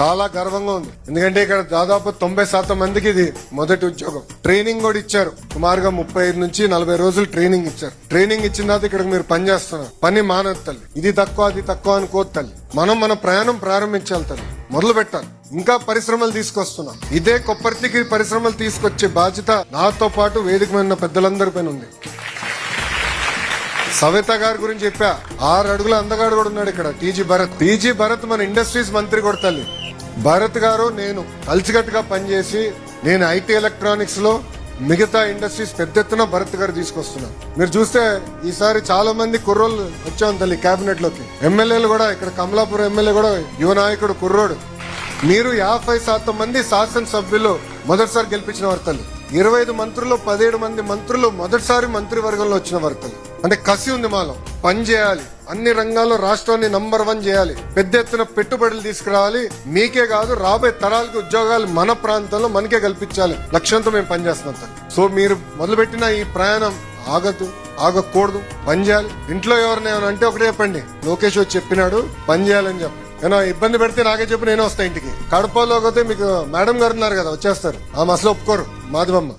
చాలా గర్వంగా ఉంది. ఎందుకంటే ఇక్కడ దాదాపు తొంభై శాతం మందికి ఇది మొదటి ఉద్యోగం. ట్రైనింగ్ కూడా ఇచ్చారు. సుమారుగా ముప్పై ఐదు నుంచి నలభై రోజులు ట్రైనింగ్ ఇచ్చారు. ట్రైనింగ్ ఇచ్చిన తర్వాత ఇక్కడ మీరు పని చేస్తున్నారు. పని మానదు తల్లి. ఇది తక్కువ అది తక్కువ అనుకోదు తల్లి. మనం మన ప్రయాణం ప్రారంభించాలి తల్లి. మొదలు పెట్టాలి. ఇంకా పరిశ్రమలు తీసుకొస్తున్నాం. ఇదే కొప్పర్తికి పరిశ్రమలు తీసుకొచ్చే బాధ్యత నాతో పాటు వేదిక మీద ఉన్న పెద్దలందరి పైన ఉంది. సవిత గారి గురించి చెప్పా. ఆరు అడుగుల అందగాడు కూడా ఉన్నాడు ఇక్కడ. టీజీ భరత్. టీజీ భరత్ మన ఇండస్ట్రీస్ మంత్రి కూడా తల్లి. భరత్ గారు నేను కలిసికట్టుగా పనిచేసి నేను ఐటీ ఎలక్ట్రానిక్స్లో మిగతా ఇండస్ట్రీస్ పెద్ద ఎత్తున భరత్ గారు తీసుకొస్తున్నారు మీరు చూస్తే ఈసారి చాలా మంది కుర్రోళ్ళు వచ్చాం తల్లి కేబినెట్లోకి. ఎమ్మెల్యేలు కూడా ఇక్కడ కమలాపురం ఎమ్మెల్యే కూడా యువ నాయకుడు కుర్రోడు. మీరు యాభై శాతం మంది శాసనసభ్యులు మొదటిసారి గెలిపించిన వార్తలు తల్లి. ఇరవై ఐదు మంత్రులు పదిహేడు మంది మంత్రులు మొదటిసారి మంత్రివర్గంలో వచ్చిన వారు తల్లి. అంటే కసి ఉంది మాలో. పని చేయాలి. అన్ని రంగాల్లో రాష్ట్రాన్ని నంబర్ వన్ చేయాలి. పెద్ద ఎత్తున పెట్టుబడులు తీసుకురావాలి. మీకే కాదు రాబోయే తరాలకు ఉద్యోగాలు మన ప్రాంతంలో మనకే కల్పించాలి. లక్ష్యంతో మేము పనిచేస్తున్నాం సో మీరు మొదలుపెట్టిన ఈ ప్రయాణం ఆగదు ఆగకూడదు. పని చేయాలి. ఇంట్లో ఎవరిని ఏమైనా అంటే ఒకటే చెప్పండి. లోకేష్ వచ్చి చెప్పినాడు పని చేయాలని చెప్పి. నేను ఇబ్బంది పెడితే నాకే చెప్పి నేను వస్తా ఇంటికి. కడపలో పోతే మీకు మేడం గారు ఉన్నారు కదా వచ్చేస్తారు. ఆ మసలు ఒప్పుకోరు. మాధవమ్మ.